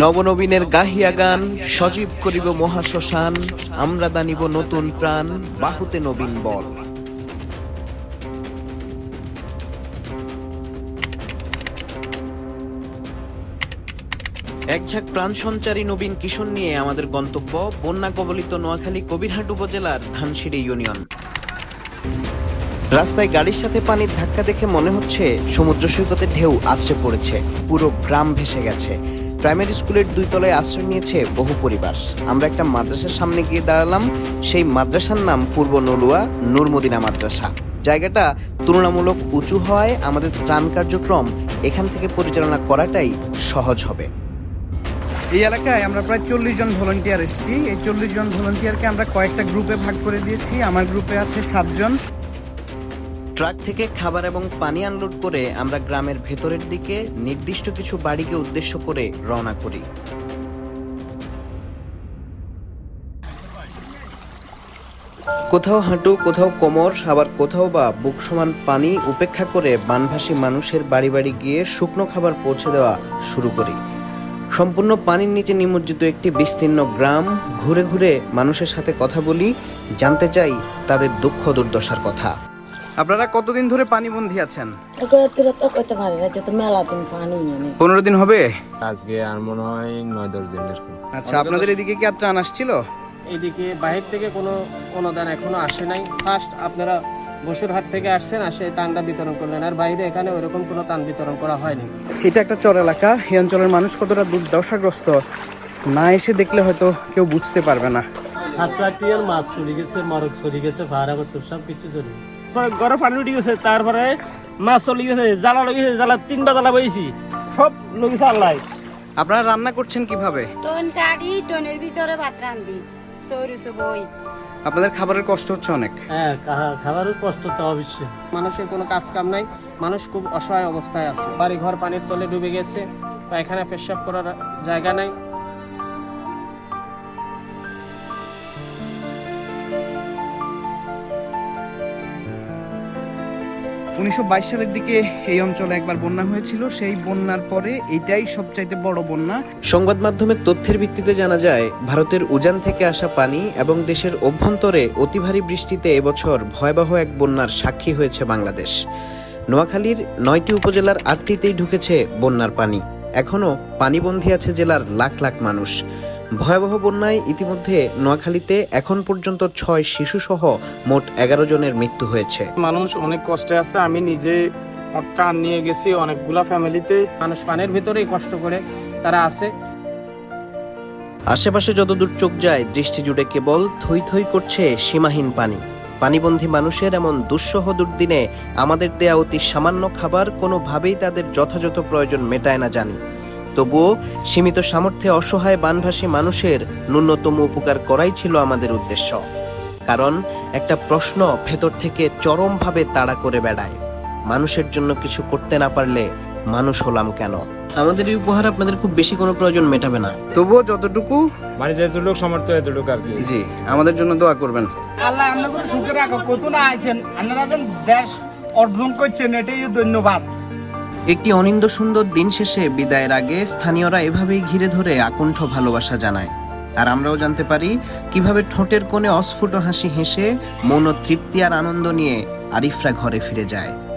নবনবীনের গাহিয়া গান, সজীব করিব মহাশ্মশান, আমরা দানিব নতুন প্রাণ, বাহুতে নবীন বল। এক ঝাঁক প্রাণ সঞ্চারী নবীন কিশোর নিয়ে আমাদের গন্তব্য, বন্যা কবলিত নোয়াখালী কবিরহাট উপজেলার ধানসিঁড়ি ইউনিয়ন। রাস্তায় গাড়ির সাথে পানির ধাক্কা দেখে মনে হচ্ছে সমুদ্র সৈকতে ঢেউ আছড়ে পড়েছে, পুরো গ্রাম ভেসে গেছে। প্রাইমারি স্কুলের দুই তলায় আশ্রয় নিয়েছে বহু পরিবার। আমরা একটা মাদ্রাসার সামনে গিয়ে দাঁড়ালাম। সেই মাদ্রাসার নাম পূর্ব নলুয়া নূরমদিনা মাদ্রাসা। জায়গাটা তুলনামূলক উঁচু হওয়ায় আমাদের ত্রাণ কার্যক্রম এখান থেকে পরিচালনা করাটাই সহজ হবে। এই এলাকায় আমরা প্রায় চল্লিশ জন ভলেন্টিয়ার এসেছি। এই চল্লিশ জন ভলেন্টিয়ারকে আমরা কয়েকটা গ্রুপে ভাগ করে দিয়েছি। আমার গ্রুপে আছে সাতজন ট্রাক থেকে খাবার এবং পানি আনলোড করে আমরা গ্রামের ভেতরের দিকে নির্দিষ্ট কিছু বাড়িকে উদ্দেশ্য করে রওনা করি। কোথাও হাঁটু, কোথাও কোমর, আবার কোথাও বা বুক সমান পানি উপেক্ষা করে বানভাসী মানুষের বাড়ি বাড়ি গিয়ে শুকনো খাবার পৌঁছে দেওয়া শুরু করি। সম্পূর্ণ পানির নিচে নিমজ্জিত একটি বিস্তীর্ণ গ্রাম, ঘুরে ঘুরে মানুষের সাথে কথা বলি, জানতে চাই তাদের দুঃখ দুর্দশার কথা। আপনারা কতদিন ধরে পানিবন্দী আছেন? পনেরো দিন হবে? আজকে আর মনে হয় নয় দশ দিন আচ্ছা আপনাদের এদিকে কি আর ত্রাণ আসছিল এদিকে বাহির থেকে কোনো অনুদান এখনও আসে নাই। ফার্স্ট আপনারা বসুরহাট থেকে আসছেন আসে বিতরণ করলেন। আর বাইরে এখানে ওইরকম কোনো তান বিতরণ করা হয়নি। এটা একটা চর এলাকা। এই অঞ্চলের মানুষ কতটা দুর্দশাগ্রস্ত না এসে দেখলে হয়তো কেউ বুঝতে পারবে না। হাসপাটিয়ার মাছ চলে গেছে মারক চলে গেছে ভাড়া করতে সব কিছু চলে গেছে। ঘরে পানি উঠে গেছে তারপরে মাছ চলে গেছে জ্বালা লেগে গেছে জ্বালা তিনটা জ্বালা বইছি সব আল্লাহ আপনারা রান্না করছেন কীভাবে? টন কাটি টনের ভিতরে ভাত রান্ধি বই। আপনাদের খাবারের কষ্ট হচ্ছে অনেক। হ্যাঁ খাবারের কষ্ট তো অবশ্যই। মানুষের কোনো কাজ কাম নাই মানুষ খুব অসহায় অবস্থায় আছে। বাড়ি ঘর পানির তলে ডুবে গেছে পায়খানা পেশাব করার জায়গা নাই। উনিশশো বাইশ সালের দিকে এই অঞ্চলে একবার বন্যা হয়েছিল। সেই বন্যার পরে এটাই সবচাইতে বড় বন্যা। সংবাদ মাধ্যমের তথ্যের ভিত্তিতে জানা যায়, ভারতের উজান থেকে আসা পানি এবং দেশের অভ্যন্তরে অতি ভারী বৃষ্টিতে এবছর ভয়াবহ এক বন্যার সাক্ষী হয়েছে বাংলাদেশ। নোয়াখালীর নয়টি উপজেলার আটটিতেই ঢুকেছে বন্যার পানি। এখনও পানিবন্দী আছে জেলার লাখ লাখ মানুষ। ভয়াবহ বন্যায় ইতিমধ্যে নোয়াখালীতে এখন পর্যন্ত ছয় শিশুসহ মোট এগারো জনের মৃত্যু হয়েছে। মানুষ অনেক কষ্টে আছে আমি নিজে টান নিয়ে গেছি অনেকগুলা ফ্যামিলিতে মানুষ পানির ভিতরেই কষ্ট করে তারা আছে। আশেপাশে যতদূর চোখ যায় দৃষ্টি জুড়ে কেবল থই থই করছে সীমাহীন পানি। পানিবন্ধী মানুষের এমন দুঃসহ দুর্দিনে আমাদের দেয়া অতি সামান্য খাবার কোনোভাবেই তাদের যথাযথ প্রয়োজন মেটায় না জানি। তবুও সীমিত সামর্থ্যে অসহায় বানভাসী মানুষের ন্যূনতম উপকার করাই ছিল আমাদের উদ্দেশ্য। কারণ একটা প্রশ্ন ভেতর থেকে চরমভাবে তাড়া করে বেড়ায়। মানুষের জন্য কিছু করতে না পারলে মানুষ হলাম কেন? আমাদের এই উপহার আপনাদের খুব বেশি কোনো প্রয়োজন মেটাবে না। তবুও যতটুকু মানে যেটুকু সমর্থ এতটুকু আর কি। জি আমাদের জন্য দোয়া করবেন। আল্লাহ আপনাদের সুখে রাখো কত না আইছেন। আপনারা দেশ অর্জন করছেন এটাই ধন্যবাদ। একটি অনিন্দ সুন্দর দিন শেষে বিদায়ের আগে স্থানীয়রা এভাবেই ঘিরে ধরে আকণ্ঠ ভালোবাসা জানায়। আর আমরাও জানতে পারি কীভাবে ঠোঁটের কোণে অস্ফুট হাসি হেসে মন তৃপ্তি আর আনন্দ নিয়ে আরিফরা ঘরে ফিরে যায়।